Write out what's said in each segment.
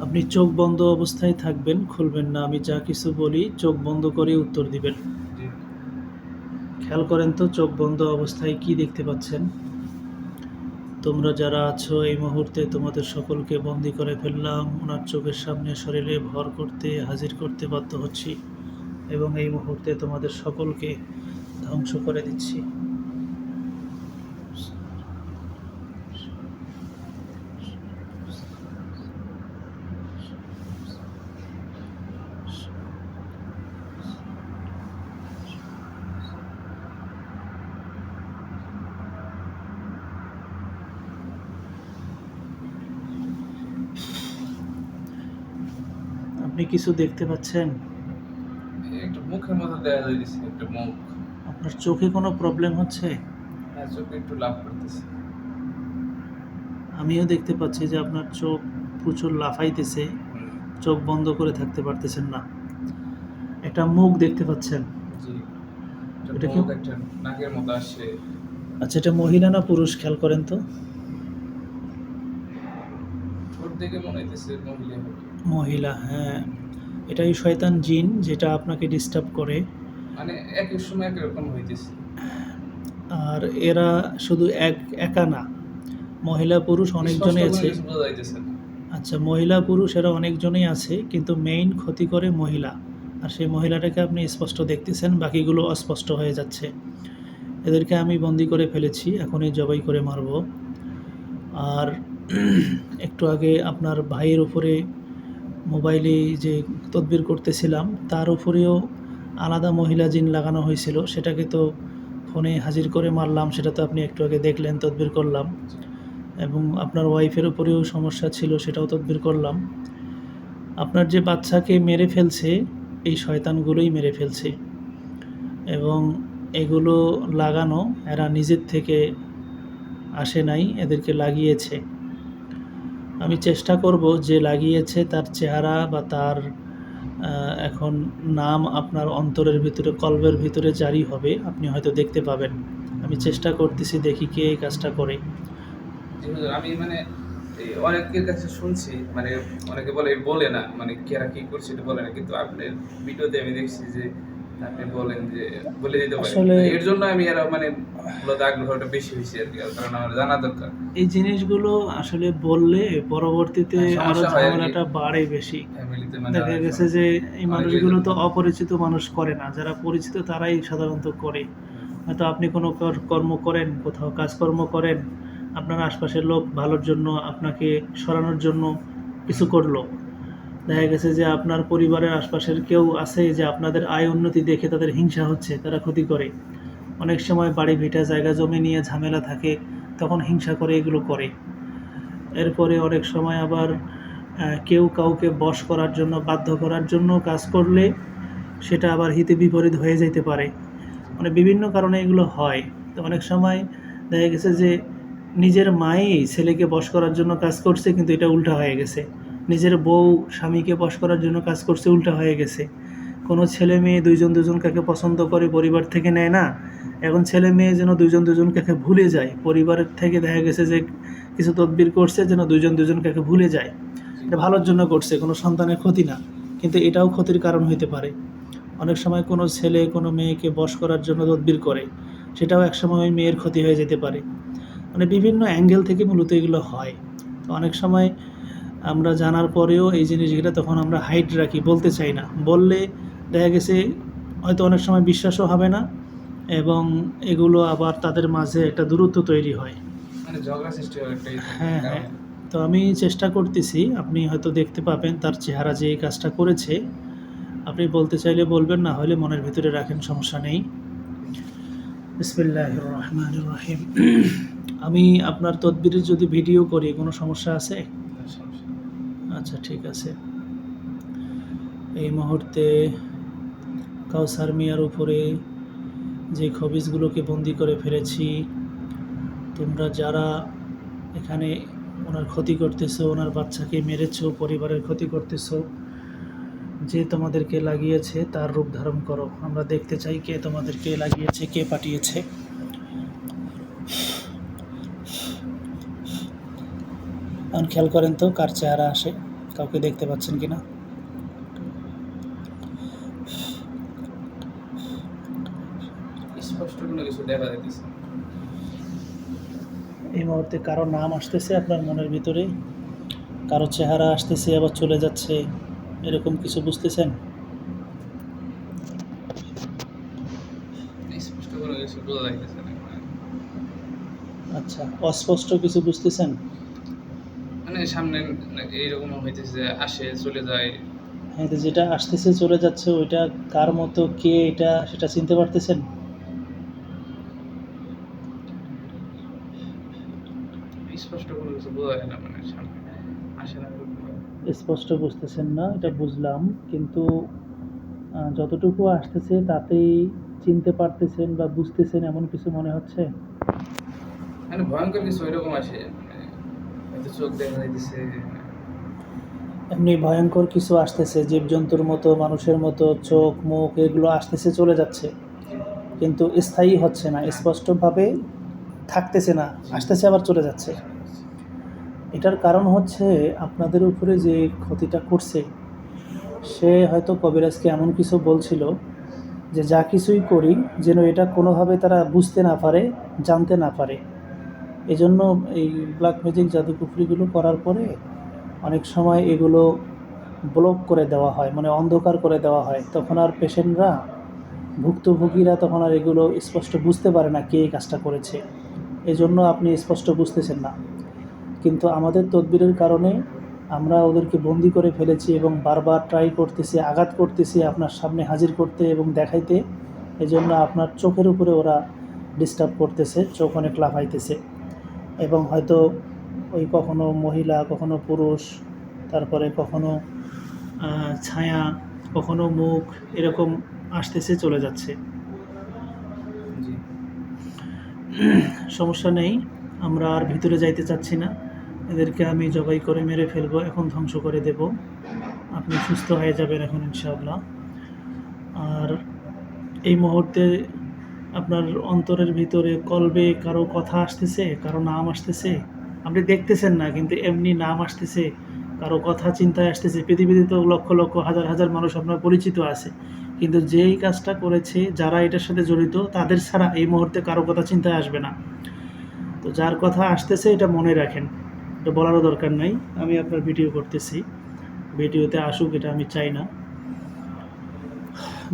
আপনি চোখ বন্ধ অবস্থায় থাকবেন খুলবেন না। আমি যা কিছু বলি চোখ বন্ধ করে উত্তর দিবেন। খেয়াল করেন তো চোখ বন্ধ অবস্থায় কি দেখতে পাচ্ছেন? তোমরা যারা আছো এই মুহূর্তে তোমাদের সকলকে বন্দি করে ফেললাম। ওনার চোখের সামনে শরীরে ভর করতে হাজির করতে বাধ্য হচ্ছি এবং এই মুহূর্তে তোমাদের সকলকে ধ্বংস করে দিচ্ছি। আপনি কিছু দেখতে পাচ্ছেন? একটু মুখের মতো দেখা যাইতেছে একটু মুখ। আপনার চোখে কোনো প্রবলেম হচ্ছে? হ্যাঁ চোখে একটু লাভ করতেছে। আমিও দেখতে পাচ্ছি যে আপনার চোখ প্রচুর লাফাইতেছে। চোখ বন্ধ করে থাকতে পারতেছেন না। একটা মুখ দেখতে পাচ্ছেন? এটা কি- নাকের মতো আসছে। আচ্ছা এটা মহিলা না পুরুষ? খেয়াল করেন তো। দেখে মনে হইতেছে মহিলা মহিলা হ্যাঁ। এটাই শয়তান জিন যেটা আপনাকে ডিস্টার্ব করে। মানে একই সময় একরকম হইতেছে। আর এরা শুধু এক একা না। মহিলা পুরুষ অনেকজনই আছে। আচ্ছা মহিলা পুরুষ এরা অনেকজনই আছে কিন্তু মেইন ক্ষতি করে মহিলা। আর সেই মহিলাটাকে আপনি স্পষ্ট দেখতেছেন বাকিগুলো অস্পষ্ট হয়ে যাচ্ছে। এদেরকে আমি বন্দি করে ফেলেছি এখনই জবাই করে মারব। আর একটু আগে আপনার ভাইয়ের উপরে মোবাইলে যে তদবির করতেছিলাম, তার উপরেও আলাদা মহিলা জিন লাগানো হয়েছিল। সেটাকে তো ফোনে হাজির করে মারলাম, সেটা তো আপনি একটু আগে দেখলেন, তদবির করলাম। এবং আপনার ওয়াইফের উপরেও সমস্যা ছিল, সেটাও তদবির করলাম। আপনার যে বাচ্চাকে মেরে ফেলছে, এই শয়তানগুলোই মেরে ফেলছে। এবং এগুলো লাগানো এরা নিজের থেকে আসে নাই, এদেরকে লাগিয়েছে। আমি চেষ্টা করব যে লাগিয়েছে তার চেহারা বা তার এখন নাম আপনার অন্তরের ভিতরে কলবের ভিতরে জারি হবে। আপনি হয়তো দেখতে পাবেন। আমি চেষ্টা করতেছি দেখি কে এই কাজটা করে। আমি মানে অনেকের কাছে শুনছি মানে অনেকে বলে বলে না মানে কেরা কি করছে বলে না, কিন্তু আপনার ভিডিওতে আমি দেখছি যে আপনি বলেন যে বলে দিতে পারেন। এর জন্য আমি আরও মানে মূলত আগ্রহটা বেশি হয়েছে আর কি কারণ আমার জানা দরকার। এই জিনিসগুলো আসলে বললে পরবর্তীতে হ্যাঁ, আরও। ঝামেলাটা বাড়ে বেশি। মানে দেখা গেছে যে এই মানুষগুলো তো অপরিচিত মানুষ করে না যারা পরিচিত তারাই সাধারণত করে। হয়তো আপনি কোনো কর্ম করেন কোথাও কাজকর্ম করেন আপনার আশপাশের লোক ভালোর জন্য আপনাকে সরানোর জন্য কিছু করল। দেখা গেছে যে আপনার পরিবারের আশপাশের কেউ আছে যে আপনাদের আয় উন্নতি দেখে তাদের হিংসা হচ্ছে, তারা ক্ষতি করে। অনেক সময় বাড়ি ভিটা জায়গা, জমি নিয়ে ঝামেলা থাকে, তখন হিংসা করে, এগুলো করে। এরপরে অনেক সময় আবার কেউ কাউকে বশ করার জন্য, বাধ্য করার জন্য কাজ করলে সেটা আবার হিতে বিপরীত হয়ে যেতে পারে। মানে বিভিন্ন কারণে এগুলো হয়। তো অনেক সময় দেখা গেছে যে নিজের মাই ছেলেকে বশ করার জন্য কাজ করছে, কিন্তু এটা উল্টা হয়ে গেছে। নিজের বউ, স্বামীকে বশ করার জন্য কাজ করছে, উল্টা হয়ে গেছে। কোনো ছেলে মেয়ে দুইজন দুজনকে পছন্দ করে পরিবার থেকে নেয় না। এখন ছেলে মেয়ে যেন দুজন দুজন দুজনকে ভুলে যায়। পরিবারের থেকে দেখা গেছে যে কিছু তদবির করছে যেন দুজন দুজন দুজনকে ভুলে যায়। এটা ভালোর জন্য করছে, কোনো সন্তানের ক্ষতি না। কিন্তু এটাও ক্ষতির কারণ হইতে পারে। অনেক সময় কোনো ছেলে কোনো মেয়েকে বশ করার জন্য তদবির করে, সেটাও একসময় ওই মেয়ের ক্ষতি হয়ে যেতে পারে। মানে বিভিন্ন অ্যাঙ্গেল থেকে মূলত এগুলো হয়। তো অনেক সময় আমরা জানার পরেও এই জিনিসগুলো তখন আমরা হাইট রাখি বলতে চাই না। বললে দেখা গেছে হয়তো অনেক সময় বিশ্বাসও হবে না এবং এগুলো আবার তাদের মাঝে একটা দূরত্ব তৈরি হয়। মানে হয় হ্যাঁ হ্যাঁ। তো আমি চেষ্টা করতেছি আপনি হয়তো দেখতে পাবেন তার চেহারা যে এই কাজটা করেছে। আপনি বলতে চাইলে বলবেন না হলে মনের ভিতরে রাখেন সমস্যা নেই। বিসমিল্লাহ রহমান রহিম। আমি আপনার তদবিরের যদি ভিডিও করি কোনো সমস্যা আছে? আচ্ছা ঠিক আছে। এই মুহূর্তে কাউসার মিয়ার উপরে যে খবিজগুলোকে বন্দি করে ফেলেছি, তোমরা যারা এখানে ওনার ক্ষতি করতেছো, ওনার বাচ্চাকে মেরেছো, পরিবারের ক্ষতি করতেছো, যে তোমাদেরকে লাগিয়েছে তার রূপ ধারণ করো। আমরা দেখতে চাই কে তোমাদেরকে লাগিয়েছে, কে পাঠিয়েছে। এখন খেয়াল করেন তো কার চেহারা আসে। কাউকে দেখতে পাচ্ছেন কিনা? না। এই মুহূর্তে কারও নাম আসতেছে আপনার মনের ভিতরে? কারও চেহারা আসতেছে আবার চলে যাচ্ছে এরকম কিছু বুঝতেছেন? আচ্ছা অস্পষ্ট কিছু বুঝতেছেন? মানে সামনে এইরকম হইতেছে আসে চলে যায়? হ্যাঁ তো যেটা আসতেছে চলে যাচ্ছে ওইটা কার মতো কে এটা সেটা চিনতে পারতেছেন? স্পষ্ট কিছু বোঝা যায় না মানে সামনে আসে না স্পষ্ট বুঝতেছেন না এটা বুঝলাম কিন্তু যতটুকু আসতেছে তাতেই চিনতে পারতেছেন বা বুঝতেছেন এমন কিছু মনে হচ্ছে? মানে ভয়ঙ্কর কিছু এরকম আসে। এমনি ভয়ঙ্কর কিছু আসতেছে, জীবজন্তুর মতো, মানুষের মতো, চোখ, মুখ, এগুলো আসতেছে, চলে যাচ্ছে। কিন্তু স্থায়ী হচ্ছে না, স্পষ্টভাবে থাকতেছে না, আসতেছে, আবার চলে যাচ্ছে। এটার কারণ হচ্ছে আপনাদের উপরে যে ক্ষতিটা করছে, সে হয়তো কবিরাজকে এমন কিছু বলছিল যে, যা কিছুই করি, যেন এটা কোনোভাবে তারা বুঝতে না পারে, জানতে না পারে। এজন্য এই ব্ল্যাক ম্যাজিক জাদুকুফরিগুলো করার পরে অনেক সময় এগুলো ব্লক করে দেওয়া হয় মানে অন্ধকার করে দেওয়া হয়। তখন আর পেশেন্টরা, ভুক্তভোগীরা তখন আর এগুলো স্পষ্ট বুঝতে পারে না কে এই কাজটা করেছে। এজন্য আপনি স্পষ্ট বুঝতেছেন না। কিন্তু আমাদের তদবিরের কারণে আমরা ওদেরকে বন্দি করে ফেলেছি এবং বারবার ট্রাই করতেছি, আঘাত করতেছি আপনার সামনে হাজির করতে এবং দেখাইতে। এজন্য আপনার চোখের উপরে ওরা ডিস্টার্ব করতেছে, চোখ অনেক লাফাইতেছে। এবং হয়তো ওই কখনো মহিলা কখনো পুরুষ তারপরে কখনো ছায়া কখনো মুখ এরকম আসতেছে চলে যাচ্ছে। জি। সমস্যা নেই আমরা আর ভিতরে যাইতে চাচ্ছি না। এদেরকে আমি জবাই করে মেরে ফেলব এখন ধ্বংস করে দেব। আপনি সুস্থ হয়ে যাবেন এখন ইনশাআল্লাহ। আর এই মুহূর্তে আপনার অন্তরের ভিতরে কলবে কারও কথা আসতেছে, কারও নাম আসতেছে। আপনি দেখতেছেন না, কিন্তু এমনি নাম আসতেছে, কারও কথা চিন্তায় আসতেছে। পৃথিবীতে তো লক্ষ লক্ষ, হাজার হাজার মানুষ আপনার পরিচিত আছে। কিন্তু যেই কাজটা করেছে, যারা এটার সাথে জড়িত, তাদের ছাড়া এই মুহূর্তে কারও কথা চিন্তায় আসবে না। তো যার কথা আসতেছে, এটা মনে রাখেন। এটা বলারও দরকার নাই। আমি আপনার ভিডিও করতেছি। ভিডিওতে আসুক, এটা আমি চাই না।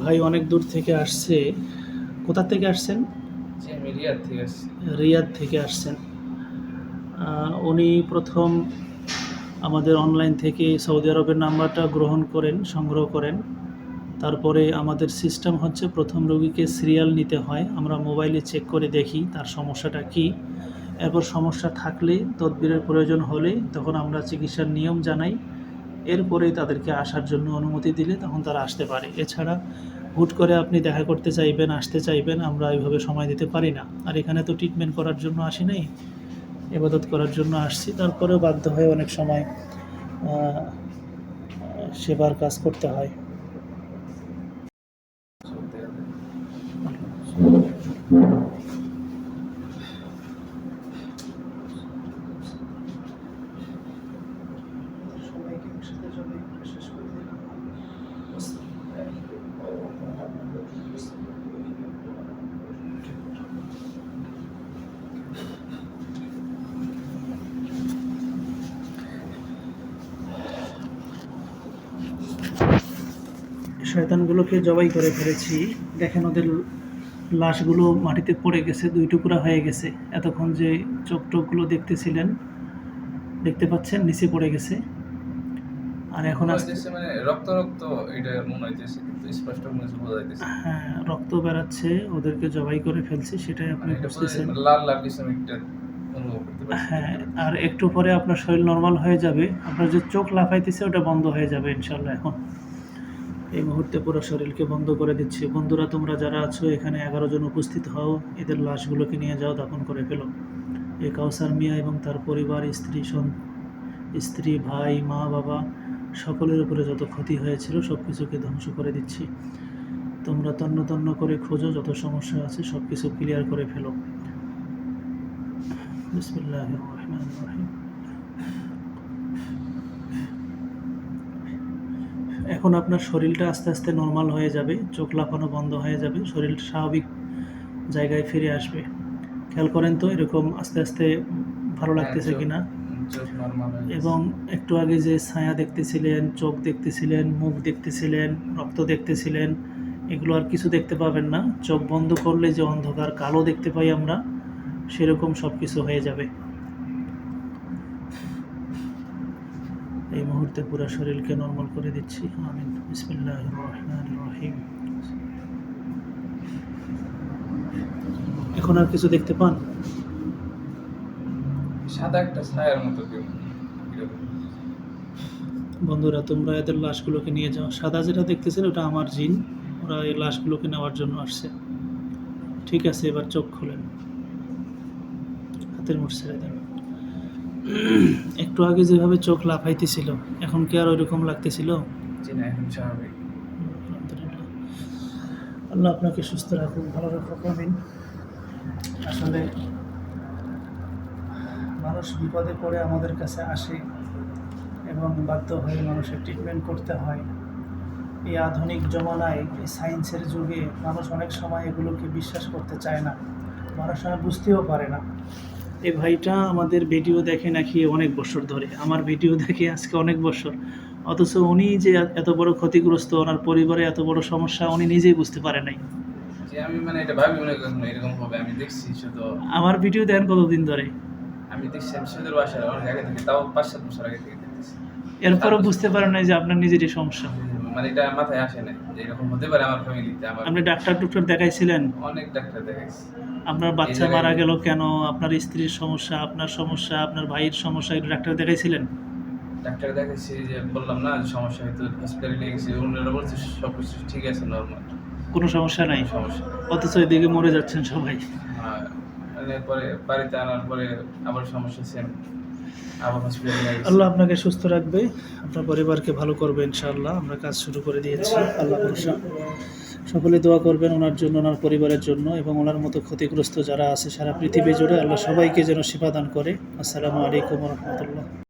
ভাই অনেক দূর থেকে আসছে। কোথা থেকে আসছেন? রিয়াদ থেকে আসছি। রিয়াদ থেকে আসছেন। উনি প্রথম আমাদের অনলাইন থেকে সৌদি আরবের নাম্বারটা গ্রহণ করেন সংগ্রহ করেন। তারপরে আমাদের সিস্টেম হচ্ছে প্রথম রোগীকে সিরিয়াল নিতে হয়। আমরা মোবাইলে চেক করে দেখি তার সমস্যাটা কি। এরপর সমস্যা থাকলে তদবিরের প্রয়োজন হলে তখন আমরা চিকিৎসার নিয়ম জানাই। এরপরেই তাদেরকে আসার জন্য অনুমতি দিলে তখন তারা আসতে পারে। এছাড়া হুট করে আপনি দেখা করতে চাইবেন, আসতে চাইবেন, আমরা এইভাবে সময় দিতে পারি না। আর এখানে তো ট্রিটমেন্ট করার জন্য আসি নাই এবাদত করার জন্য আসছি। তারপরেও বাধ্য হয়ে অনেক সময় সেবার কাজ করতে হয়। Thank দেখা যায়। সবাইকে একসাথে জবাই করে শেষ করে দিলাম শয়তানগুলোকে জবাই করে ফেলেছি। দেখেন ওদের লাশগুলো মাটিতে পড়ে গেছে দুই টুকরা হয়ে গেছে। এতক্ষণ যে চোখ টোকগুলো দেখতেছিলেন দেখতে পাচ্ছেন নিচে পড়ে গেছে। আর এখন মনে রক্ত রক্ত এটা মনে হইতেছে কিন্তু স্পষ্ট কোনো বোঝা যাইতেছে। হ্যাঁ রক্ত বেরাচ্ছে ওদেরকে জবাই করে ফেলছি সেটাই আপনি মানে বুঝতেছেন। লাল লাল কিছু একটা অনুভব করতে পারছি। হ্যাঁ আর একটু পরে আপনার শরীর নর্মাল হয়ে যাবে আপনার যে চোখ লাফাইতেছে ওটা বন্ধ হয়ে যাবে ইনশাল্লাহ এখন। এই মুহূর্তে পুরো শরীরকে বন্ধ করে দিচ্ছি। বন্ধুরা, তোমরা যারা আছো, এখানে এগারো জন উপস্থিত হও। এদের লাশগুলোকে নিয়ে যাও, দাফন করে ফেলো। এই কাউসার মিয়া এবং তার পরিবার, স্ত্রী, সন- স্ত্রী, ভাই, মা, বাবা, সকলের উপরে যত ক্ষতি হয়েছিল সব কিছুকে ধ্বংস করে দিচ্ছি। তোমরা তন্ন তন্ন করে খোঁজো, যত সমস্যা আছে সব কিছু ক্লিয়ার করে ফেলো। বিসমিল্লাহির রহমানির রহিম। এখন আপনার শরীরটা আস্তে আস্তে নর্মাল হয়ে যাবে চোখ লাফানো বন্ধ হয়ে যাবে শরীর স্বাভাবিক জায়গায় ফিরে আসবে। খেয়াল করেন তো এরকম আস্তে আস্তে ভালো লাগতেছে হ্যাঁ, চোখ- কিনা এবং একটু আগে যে ছায়া দেখতেছিলেন চোখ দেখতেছিলেন মুখ দেখতেছিলেন রক্ত দেখতেছিলেন এগুলো আর কিছু দেখতে পাবেন না। চোখ বন্ধ করলে যে অন্ধকার কালো দেখতে পাই আমরা সেরকম সব কিছু হয়ে যাবে। এই মুহূর্তে পুরো শরীরকে নর্মাল করে দিচ্ছি। আমিন। বিসমিল্লাহ রহমান রহিম। এখন আর কিছু দেখতে পান? সাদা একটা ছায়ার মতো বন্ধুরা তোমরা এদের লাশগুলোকে নিয়ে যাও। সাদা যেটা দেখতেছেন ওটা আমার জিন। ওরা এই লাশগুলোকে নেওয়ার জন্য আসছে। ঠিক আছে এবার চোখ খোলেন। হাতের মুঠ ছেড়ে দেন। একটু আগে যেভাবে চোখ লাফাইতেছিল এখন কি আর ওইরকম লাগতেছিল? আল্লাহ আপনাকে সুস্থ রাখুন ভালো রাখুক আমিন। আসলে মানুষ বিপদে পড়ে আমাদের কাছে আসে এবং বাধ্য হয়ে মানুষের ট্রিটমেন্ট করতে হয়। এই আধুনিক জমানায় এই সায়েন্সের যুগে মানুষ অনেক সময় এগুলোকে বিশ্বাস করতে চায় না। মানুষ আর বুঝতেও পারে না। এই ভাইটা আমাদের ভিডিও দেখে নাকি অনেক বছর ধরে। আমার ভিডিও দেখে আজকে অনেক বছর। অথচ উনি যে এত বড় ক্ষতিগ্রস্ত ওনার পরিবারে এত বড় সমস্যা উনি নিজেই বুঝতে পারে নাই। যে আমি মানে এটা ভাবি মনে কখনো এরকম হবে আমি দেখছি শুধু আমার ভিডিও দেখেন কতদিন ধরে? আমি দেখছি আমি সুদের বাসায় অনেক আগে থেকে তাও পাঁচ সাত বছর আগে থেকে দেখতেছি। এরপরও বুঝতে পারেন নাই যে আপনার নিজেরই সমস্যা। মানে এটা মাথায় আসে না যে এরকম হতে পারে আমার ফ্যামিলিতে আমার আপনি ডাক্তার টুক্তার দেখাইছিলেন? অনেক ডাক্তার দেখাইছি। আপনার বাচ্চা মারা গেল। কেন? আপনার স্ত্রীর সমস্যা আপনার সমস্যা আপনার ভাইয়ের সমস্যা এগুলো ডাক্তার দেখাইছিলেন? ডাক্তার দেখাইছি যে বললাম না সমস্যা হয়তো হসপিটালে নিয়ে গেছি। ওনারা বলছে সব কিছু ঠিক আছে নর্মাল কোনো সমস্যা নাই? সমস্যা অথচ এদিকে মরে যাচ্ছেন সবাই। মানে পরে বাড়িতে আনার পরে আবার সমস্যা সেম আল্লাহ আপনাকে সুস্থ রাখবে। আপনার পরিবারকে ভালো করবে ইনশাআল্লাহ। আমরা কাজ শুরু করে দিয়েছি। আল্লাহ ভরসা। সকলে দোয়া করবেন ওনার জন্য, ওনার পরিবারের জন্য এবং ওনার মতো ক্ষতিগ্রস্ত যারা আছে সারা পৃথিবী জুড়ে, আল্লাহ সবাইকে যেন সেবা দান করে। আসসালামু আলাইকুম রহমতুল্লাহ।